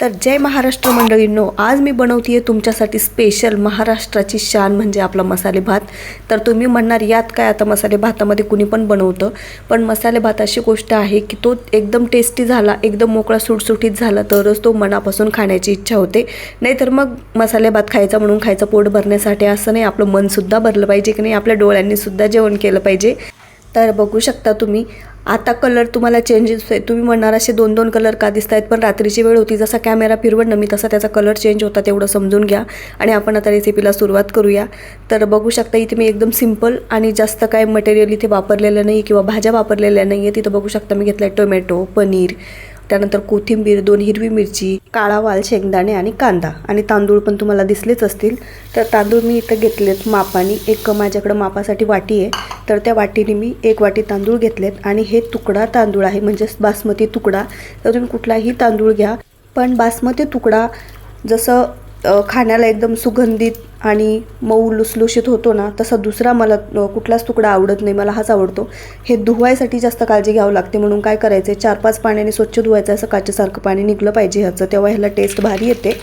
तर जय महाराष्ट्र मंडळींनो आज मी बनवते तुमच्यासाठी स्पेशल महाराष्ट्राची शान म्हणजे आपला मसाले भात. तर तुम्ही म्हणणार यात काय आता मसाले भातामध्ये कुणी पण बनवतं? पण मसाले भात अशी गोष्ट आहे की तो एकदम टेस्टी झाला एकदम मोकळा सुटसुटीत झाला तरच तो मनापासून खाण्याची इच्छा होते. नाहीतर मग मसाले भात खायचा म्हणून खायचं पोट भरण्यासाठी असं नाही आपलं मनसुद्धा भरलं पाहिजे की नाही आपल्या डोळ्यांनीसुद्धा जेवण केलं पाहिजे. तर बघू शकता तुम्ही आता कलर तुम्हाला चेंजेस आहे तुम्ही म्हणणार असे दोन दोन कलर का दिसत आहेत पण रात्रीची वेळ होती. जसा कॅमेरा फिरवण मी तसा त्याचा कलर चेंज होता तेवढं समजून घ्या. आणि आपण आता रेसिपीला सुरुवात करूया. तर बघू शकता इथे मी एकदम सिंपल आणि जास्त काय मटेरियल इथे वापरलेलं नाही किंवा भाज्या वापरलेल्या नाही आहे तिथं बघू शकता मी घेतलं आहे टोमॅटो पनीर. त्यानंतर कोथिंबीर दोन हिरवी मिरची काळा वाल शेंगदाणे आणि कांदा आणि तांदूळ पण तुम्हाला दिसलेच असतील. तर तांदूळ मी इथं घेतलेत मापाने एक माझ्याकडं मापासाठी वाटी आहे. तर त्या वाटीने मी एक वाटी तांदूळ घेतलेत आणि हे तुकडा तांदूळ आहे म्हणजेच बासमती तुकडा. तर तुम्ही कुठलाही तांदूळ घ्या पण बासमती तुकडा जसं खाण्याला एकदम सुगंधित आणि मऊ लुसलुशीत होतो ना तसा दुसरा मला कुठलाच तुकडा आवडत नाही मला हाच आवडतो. हे धुवायसाठी जास्त काळजी घ्यावं लागते म्हणून काय करायचं चार पाच पाण्याने स्वच्छ धुवायचं असं काचेसारखं पाणी निघलं पाहिजे ह्याचं तेव्हा ह्याला टेस्ट भारी येते.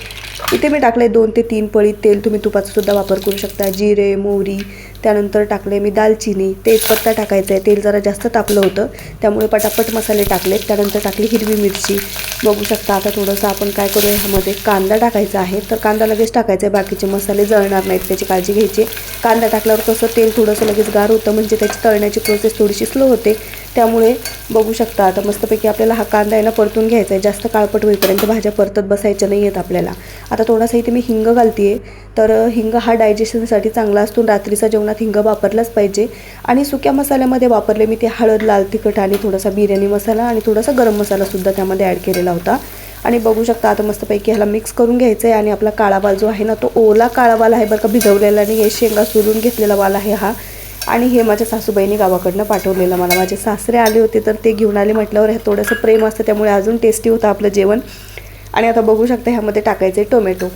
इथे मी टाकले दोन ते तीन पळी तेल तुम्ही तुपाचा सुद्धा वापर करू शकता जिरे मोहरी त्यानंतर टाकले मी दालचिनी तेजपत्ता टाकायचा आहे तेल जरा जास्त तापलं होतं त्यामुळे पटापट मसाले टाकले त्यानंतर टाकली हिरवी मिरची. बघू शकता आता थोडंसं आपण काय करूया ह्यामध्ये कांदा टाकायचा आहे. तर कांदा लगेच टाकायचा आहे बाकीचे मसाले जळणार नाहीत त्याची काळजी घ्यायची. कांदा टाकल्यावर कसं तेल थोडंसं लगेच गार होतं म्हणजे त्याची तळण्याची प्रोसेस थोडीशी स्लो होते. त्यामुळे बघू शकता. आता मस्तपैकी आपल्याला हा कांदा आहे ना परतून घ्यायचा आहे. जास्त काळपट होईपर्यंत भाज्या परतत बसायच्या नाही आहेत आपल्याला. आता थोडासा इथे मी हिंग घालते तर हिंग हा डायजेशनसाठी चांगला असतो. रात्रीचा जेवणात हिंग वापरलाच पाहिजे. आणि सुक्या मसाल्यामध्ये वापरले मी ते हळद लाल तिखट आणि थोडासा बिर्याणी मसाला आणि थोडासा गरम मसालासुद्धा त्यामध्ये ॲड केलेला होता. आणि बघू शकता आता मस्तपैकी ह्याला मिक्स करून घ्यायचं आहे आणि आपला काळा वाल जो आहे ना तो ओला काळा वाल आहे बरं का. भिजवलेला नाही आहे शेंगा सोलून घेतलेला वाल आहे हा. आणि हे माझ्या सासूबाईंनी गावाकडनं पाठवलेलं. मला माझे सासरे आले होते तर ते घेऊन आले म्हटल्यावर हे थोडंसं प्रेम असतं त्यामुळे अजून टेस्टी होतं आपलं जेवण. आणि आता बघू शकता ह्यामध्ये टाकायचे टोमॅटो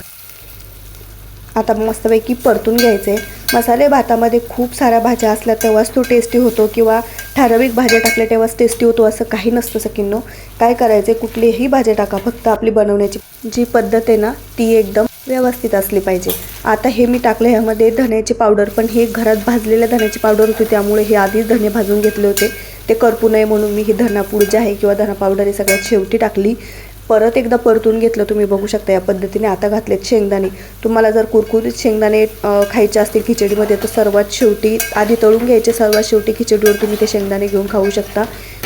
आता मस्तपैकी परतून घ्यायचे. मसाले भातामध्ये खूप साऱ्या भाज्या असल्या तेव्हाच तो टेस्टी होतो किंवा ठराविक भाज्या टाकल्या तेव्हाच टेस्टी होतो असं काही नसतं सकिन्नो काय करायचे? कुठलीही भाज्या टाका फक्त आपली बनवण्याची जी पद्धत आहे ना ती एकदम व्यवस्थित असली पाहिजे. आता हे मी टाकलं ह्यामध्ये धण्याची पावडर पण हे घरात भाजलेल्या धण्याची पावडर होती त्यामुळे हे आधीच धणे भाजून घेतले होते. ते करपू नये म्हणून मी ही धनापूड जे आहे किंवा धना पावडर हे सगळ्यात शेवटी टाकली. परत एकदा परतून घेतलं तुम्ही बघू शकता या पद्धतीने. आता घातलेत शेंगदाणे. तुम्हाला जर कुरकुरीत शेंगदाणे खायचे असतील खिचडीमध्ये तर सर्वात शेवटी आधी तळून घ्यायचे सर्वात शेवटी खिचडीवर तुम्ही ते शेंगदाणे घेऊन खाऊ शकता.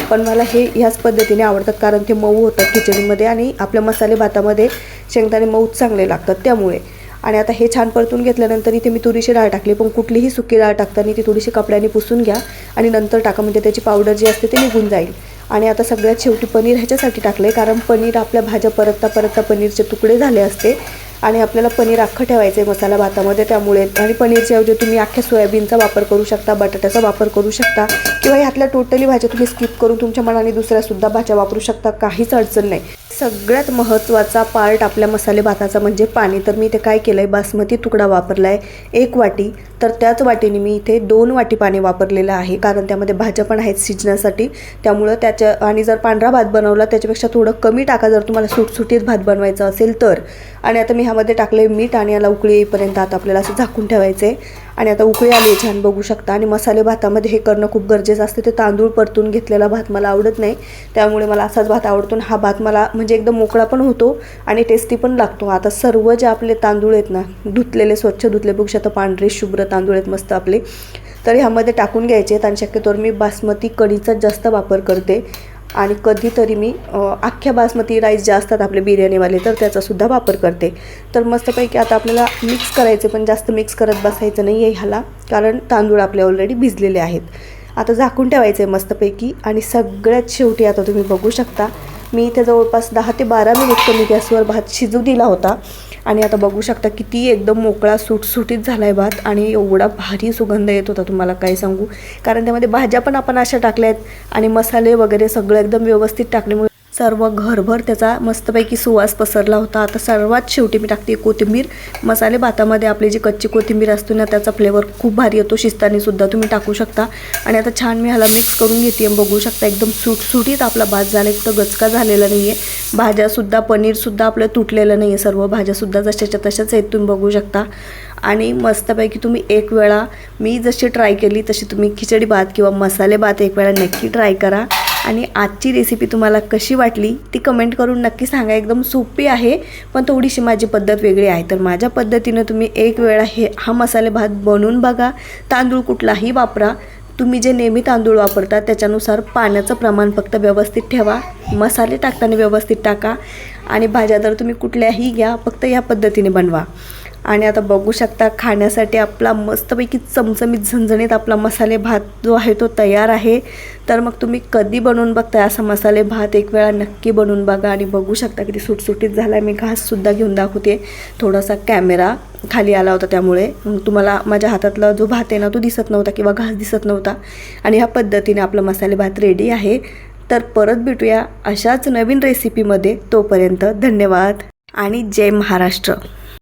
पण मला हे ह्याच पद्धतीने आवडतात कारण ते मऊ होतात खिचडीमध्ये आणि आपल्या मसाले भातामध्ये शेंगदाणे मऊ चांगले लागतात त्यामुळे. आणि आता हे छान परतून घेतल्यानंतर इथे मी तुरीची डाळ टाकली पण कुठलीही सुकी डाळ टाकताना ती थोडीशी कपड्याने पुसून घ्या आणि नंतर टाका म्हणजे त्याची पावडर जी असते ती निघून जाईल. आणि आता सगळ्यात शेवटी पनीर ह्याच्यासाठी टाकले कारण पनीर आपल्या भाज्या परतता परतता पनीरचे तुकडे झाले असते आणि आपल्याला पनीर अख्खं ठेवायचं आहे मसाला भातामध्ये त्यामुळे. आणि पनीरच्या ऐवजी तुम्ही अख्ख्या सोयाबीनचा वापर करू शकता बटाट्याचा वापर करू शकता किंवा ह्यातल्या टोटली भाज्या तुम्ही स्किप करून तुमच्या मनाने दुसऱ्यासुद्धा भाज्या वापरू शकता काहीच अडचण नाही. सगळ्यात महत्त्वाचा पार्ट आपल्या मसाले भाताचा म्हणजे पाणी. तर मी इथे काय केलं आहे बासमती तुकडा वापरला आहे एक वाटी. तर त्याच वाटीने मी इथे दोन वाटी पाणी वापरलेलं आहे. कारण त्यामध्ये भाज्या पण आहेत शिजण्यासाठी. त्यामुळं त्याच्या आणि जर पांढरा भात बनवला त्याच्यापेक्षा थोडं कमी टाका. जर तुम्हाला सुटसुटीत भात बनवायचा असेल तर. आणि आता मी ह्यामध्ये टाकले मीठ आणि याला उकळी येईपर्यंत आता आपल्याला असं झाकून ठेवायचं आहे आणि आता उकळी आली आहे छान बघू शकता. आणि मसाले भातामध्ये हे करणं खूप गरजेचं असते. ते तांदूळ परतून घेतलेला भात मला आवडत नाही. त्यामुळे मला असाच भात आवडतो आणि हा भात मला म्हणजे एकदम मोकळा पण होतो आणि टेस्टी पण लागतो. आता सर्व जे आपले तांदूळ आहेत ना धुतलेले स्वच्छ धुतले बघू शकता पांढरे शुभ्र तांदूळ आहेत मस्त आपले. तर ह्यामध्ये टाकून घ्यायचे आहेत आणि शक्यतोवर मी बासमती कढीचाच जास्त वापर करते. आणि कधीतरी मी अख्ख्या बासमती राईस जे असतात आपले बिर्याणीवाले तर त्याचासुद्धा वापर करते. तर मस्तपैकी आता आपल्याला मिक्स करायचे पण जास्त मिक्स करत बसायचं नाही आहे ह्याला कारण तांदूळ आपले ऑलरेडी भिजलेले आहेत. आता झाकून ठेवायचं आहे मस्तपैकी आणि सगळ्यात शेवटी आता तुम्ही बघू शकता मी इथे जवळपास दहा ते बारा मिनिट कमी गॅसवर भात शिजू दिला होता. आणि आता बघू शकता किती एकदम मोकळा सुटसुटीत झाला आहे भात आणि एवढा भारी सुगंध येत होता तुम्हाला काय सांगू? कारण त्यामध्ये भाज्या पण आपण अशा टाकल्या आहेत आणि मसाले वगैरे सगळं एकदम व्यवस्थित टाकल्यामुळे सर्व घरभर त्याचा मस्तपैकी सुवास पसरला होता. आता सर्वात शेवटी मी टाकते कोथिंबीर. मसाले भातामध्ये आपली जी कच्ची कोथिंबीर असतो ना त्याचा फ्लेवर खूप भारी येतो. शिस्तानेसुद्धा तुम्ही टाकू शकता. आणि आता छान मी ह्याला मिक्स करून घेते बघू शकता एकदम सुटसुटीत आपला भात झाला. कुठं गचका झालेला नाही आहे भाज्यासुद्धा पनीरसुद्धा आपलं तुटलेलं नाही आहे सर्व भाज्यासुद्धा जशाच्या तशाच आहेत तुम्ही बघू शकता. आणि मस्तपैकी तुम्ही एक वेळा मी जशी ट्राय केली तशी तुम्ही खिचडी भात किंवा मसाले भात एक वेळा नक्की ट्राय करा. आणि आजची रेसिपी तुम्हाला कशी वाटली ती कमेंट करून नक्की सांगा. एकदम सोपी आहे पण थोडीशी माझी पद्धत वेगळी आहे. तर माझ्या पद्धतीनं तुम्ही एक वेळा हे हा मसाले भात बनवून बघा. तांदूळ कुठलाही वापरा. तुम्ही जे नेहमी तांदूळ वापरता त्याच्यानुसार पाण्याचं प्रमाण फक्त व्यवस्थित ठेवा. मसाले टाकताना व्यवस्थित टाका. आणि भाज्या तर तुम्ही कुठल्याही घ्या फक्त या पद्धतीने बनवा. आणि आता बघू शकता खाण्यासाठी आपला मस्तपैकी चमचमीत झणझणीत आपला मसाले भात जो आहे तो तयार आहे. तर मग तुम्ही कधी बनवून बघताय असा मसाले भात? एक वेळा नक्की बनवून बघा आणि बघू शकता किती सुटसुटीत झाला मी घाससुद्धा घेऊन दाखवते. थोडासा कॅमेरा खाली आला होता त्यामुळे. मग तुम्हाला माझ्या हातातला जो भात आहे ना तो दिसत नव्हता किंवा घास दिसत नव्हता. आणि ह्या पद्धतीने आपला मसाले भात रेडी आहे. तर परत भेटूया अशाच नवीन रेसिपीमध्ये तोपर्यंत धन्यवाद. आणि जय महाराष्ट्र.